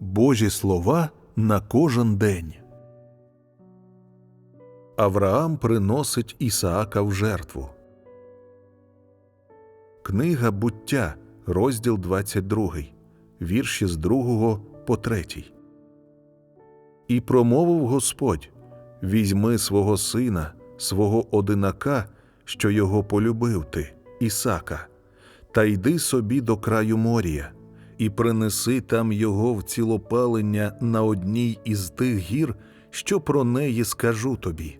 Божі слова на кожен день. Авраам приносить Ісаака в жертву. Книга буття, розділ 22, вірші з 2 по 3. І промовив Господь: Візьми свого сина, свого одинака, що його полюбив ти, Ісака, та йди собі до краю морія, і принеси там його в цілопалення на одній із тих гір, що про неї скажу тобі.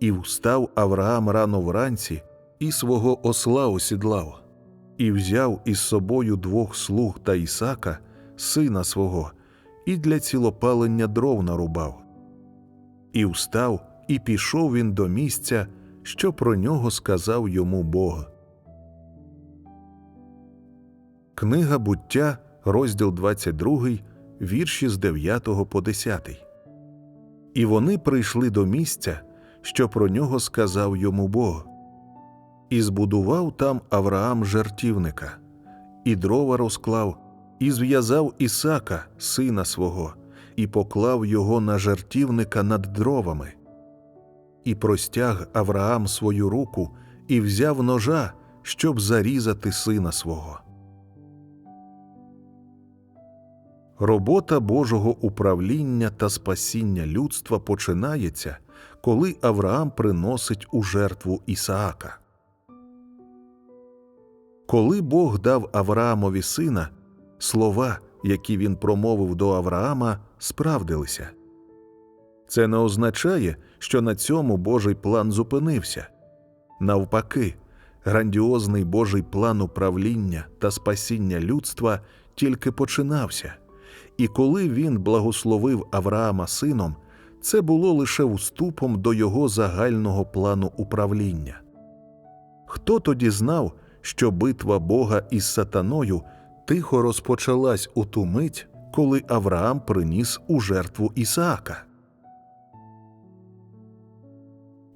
І встав Авраам рано вранці, і свого осла осідлав, і взяв із собою двох слуг та Ісака, сина свого, і для цілопалення дров нарубав. І встав, і пішов він до місця, що про нього сказав йому Бог. Книга буття, розділ 22, вірші з 9 по 10. І вони прийшли до місця, що про нього сказав йому Бог. І збудував там Авраам жертівника, і дрова розклав, і зв'язав Ісака, сина свого, і поклав його на жертівника над дровами. І простяг Авраам свою руку і взяв ножа, щоб зарізати сина свого. Робота Божого управління та спасіння людства починається, коли Авраам приносить у жертву Ісаака. Коли Бог дав Авраамові сина, слова, які він промовив до Авраама, справдилися. Це не означає, що на цьому Божий план зупинився. Навпаки, грандіозний Божий план управління та спасіння людства тільки починався, і коли він благословив Авраама сином, це було лише вступом до його загального плану управління. Хто тоді знав, що битва Бога із сатаною тихо розпочалась у ту мить, коли Авраам приніс у жертву Ісаака?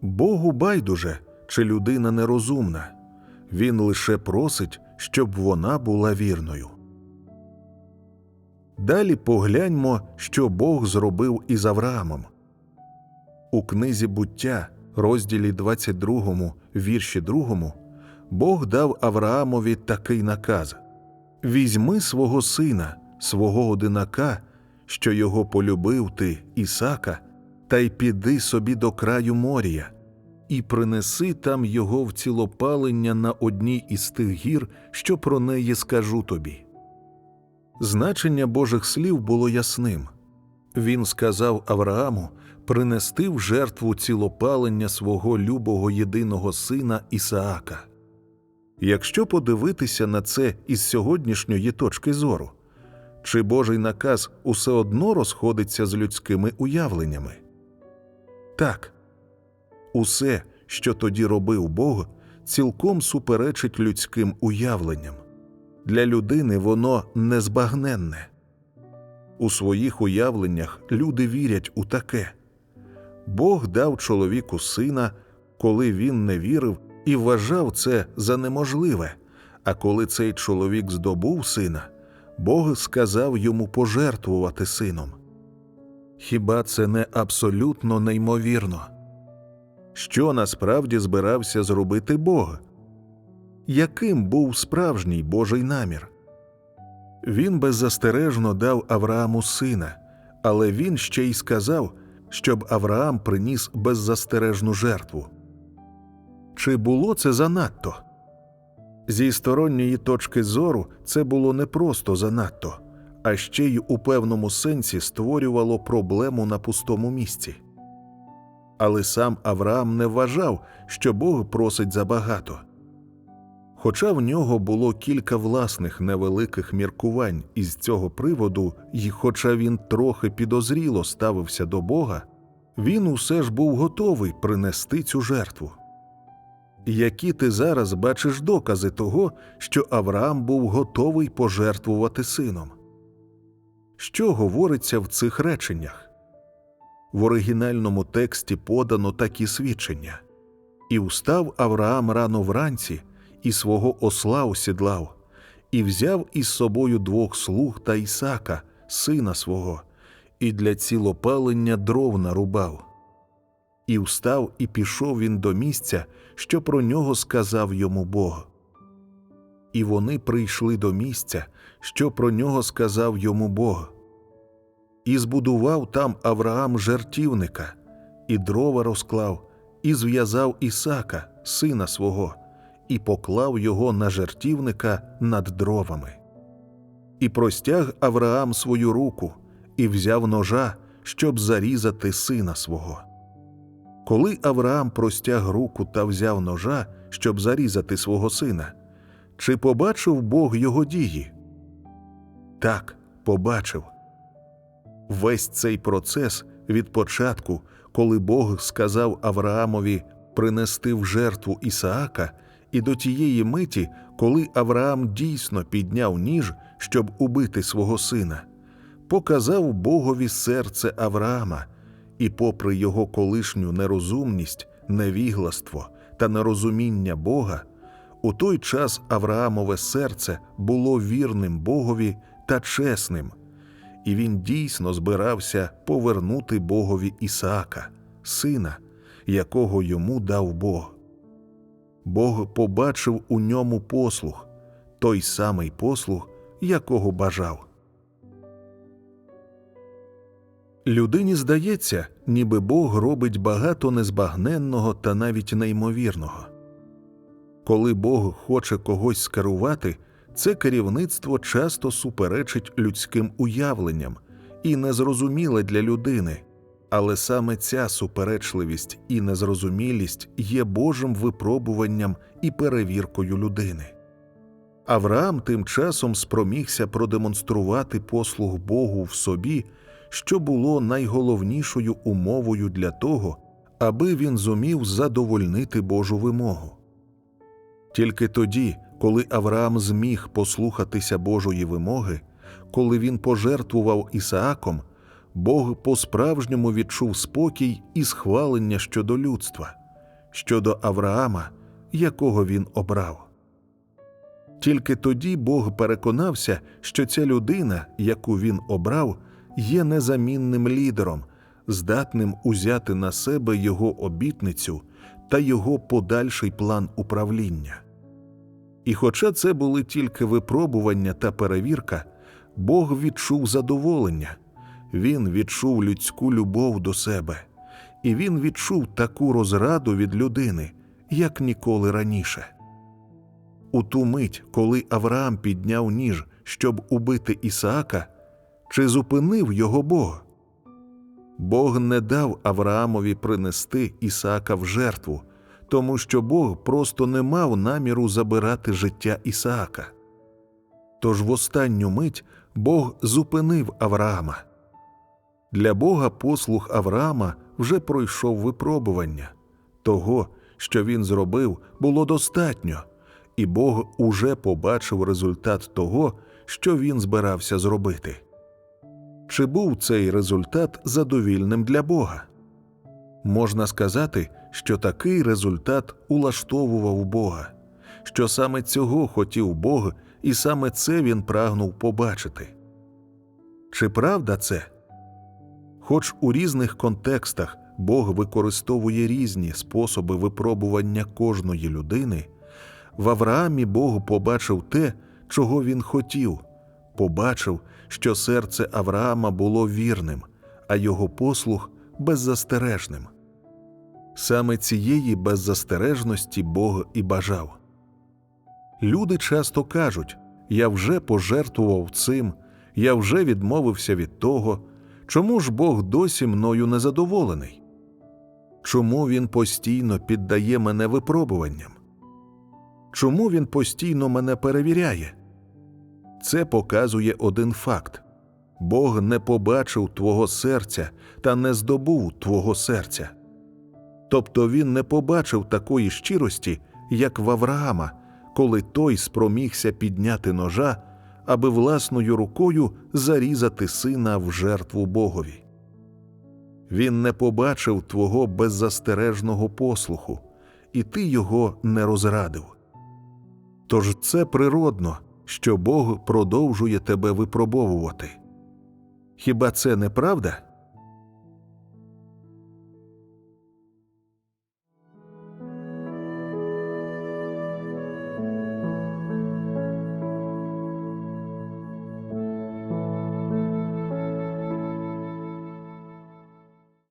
Богу байдуже, чи людина нерозумна, він лише просить, щоб вона була вірною. Далі погляньмо, що Бог зробив із Авраамом. У книзі буття, розділі 22, вірші 2, Бог дав Авраамові такий наказ Візьми свого сина, свого одинака, що його полюбив ти, Ісака, та й піди собі до краю моря, і принеси там його в цілопалення на одній із тих гір, що про неї скажу тобі. Значення Божих слів було ясним. Він сказав Аврааму принести в жертву цілопалення свого любого єдиного сина Ісаака. Якщо подивитися на це із сьогоднішньої точки зору, чи Божий наказ усе одно розходиться з людськими уявленнями? Так, усе, що тоді робив Бог, цілком суперечить людським уявленням. Для людини воно незбагненне. У своїх уявленнях люди вірять у таке Бог дав чоловіку сина, коли він не вірив і вважав це за неможливе. А коли цей чоловік здобув сина, Бог сказав йому пожертвувати сином. Хіба це не абсолютно неймовірно? Що насправді збирався зробити Бог? Яким був справжній Божий намір? Він беззастережно дав Аврааму сина, але він ще й сказав, щоб Авраам приніс беззастережну жертву. Чи було це занадто? Зі сторонньої точки зору це було не просто занадто, а ще й у певному сенсі створювало проблему на пустому місці. Але сам Авраам не вважав, що Бог просить забагато. Хоча в нього було кілька власних невеликих міркувань із цього приводу, і хоча він трохи підозріло ставився до Бога, він усе ж був готовий принести цю жертву. Які ти зараз бачиш докази того, що Авраам був готовий пожертвувати сином? Що говориться в цих реченнях? В оригінальному тексті подано такі свідчення І встав Авраам рано вранці, і свого осла осідлав, і взяв із собою двох слуг та Ісака, сина свого, і для цілопалення дров нарубав. І встав, і пішов він до місця, що про нього сказав йому Бог. І вони прийшли до місця, що про нього сказав йому Бог. І збудував там Авраам жертівника, і дрова розклав, і зв'язав Ісака, сина свого, і поклав його на жертівника над дровами. І простяг Авраам свою руку, і взяв ножа, щоб зарізати сина свого. Коли Авраам простяг руку та взяв ножа, щоб зарізати свого сина, чи побачив Бог його дії? Так, побачив. Весь цей процес від початку, коли Бог сказав Авраамові принести в жертву Ісаака, і до тієї миті, коли Авраам дійсно підняв ніж, щоб убити свого сина, показав Богові серце Авраама, і, попри його колишню нерозумність, невігластво та нерозуміння Бога, у той час Авраамове серце було вірним Богові та чесним, і він дійсно збирався повернути Богові Ісаака, сина, якого йому дав Бог. Бог побачив у ньому послух, той самий послух, якого бажав. Людині здається, ніби Бог робить багато незбагненного та навіть неймовірного. Коли Бог хоче когось скерувати, це керівництво часто суперечить людським уявленням і незрозуміле для людини, але саме ця суперечливість і незрозумілість є Божим випробуванням і перевіркою людини. Авраам тим часом спромігся продемонструвати послуг Богу в собі, що було найголовнішою умовою для того, аби він зумів задовольнити Божу вимогу. Тільки тоді, коли Авраам зміг послухатися Божої вимоги, коли він пожертвував Ісааком, Бог по-справжньому відчув спокій і схвалення щодо людства, щодо Авраама, якого він обрав. Тільки тоді Бог переконався, що ця людина, яку він обрав, є незамінним лідером, здатним узяти на себе його обітницю та його подальший план управління. І хоча це були тільки випробування та перевірка, Бог відчув задоволення, він відчув людську любов до себе, і він відчув таку розраду від людини, як ніколи раніше. У ту мить, коли Авраам підняв ніж, щоб убити Ісаака, чи зупинив його Бог? Бог не дав Авраамові принести Ісаака в жертву, тому що Бог просто не мав наміру забирати життя Ісаака. Тож в останню мить Бог зупинив Авраама. Для Бога послух Авраама вже пройшов випробування того, що він зробив, було достатньо, і Бог уже побачив результат того, що він збирався зробити. Чи був цей результат задовільним для Бога? Можна сказати, що такий результат улаштовував Бога, що саме цього хотів Бог, і саме це він прагнув побачити. Чи правда це? Хоч у різних контекстах Бог використовує різні способи випробування кожної людини, в Авраамі Бог побачив те, чого він хотів, побачив, що серце Авраама було вірним, а його послух беззастережним. Саме цієї беззастережності Бог і бажав. Люди часто кажуть я вже пожертвував цим, я вже відмовився від того, чому ж Бог досі мною незадоволений? Чому він постійно піддає мене випробуванням? Чому він постійно мене перевіряє? Це показує один факт Бог не побачив твого серця та не здобув твого серця. Тобто він не побачив такої щирості, як в Авраама, коли той спромігся підняти ножа, аби власною рукою зарізати сина в жертву Богові. Він не побачив твого беззастережного послуху, і ти його не розрадив. Тож це природно, що Бог продовжує тебе випробовувати. Хіба це не правда?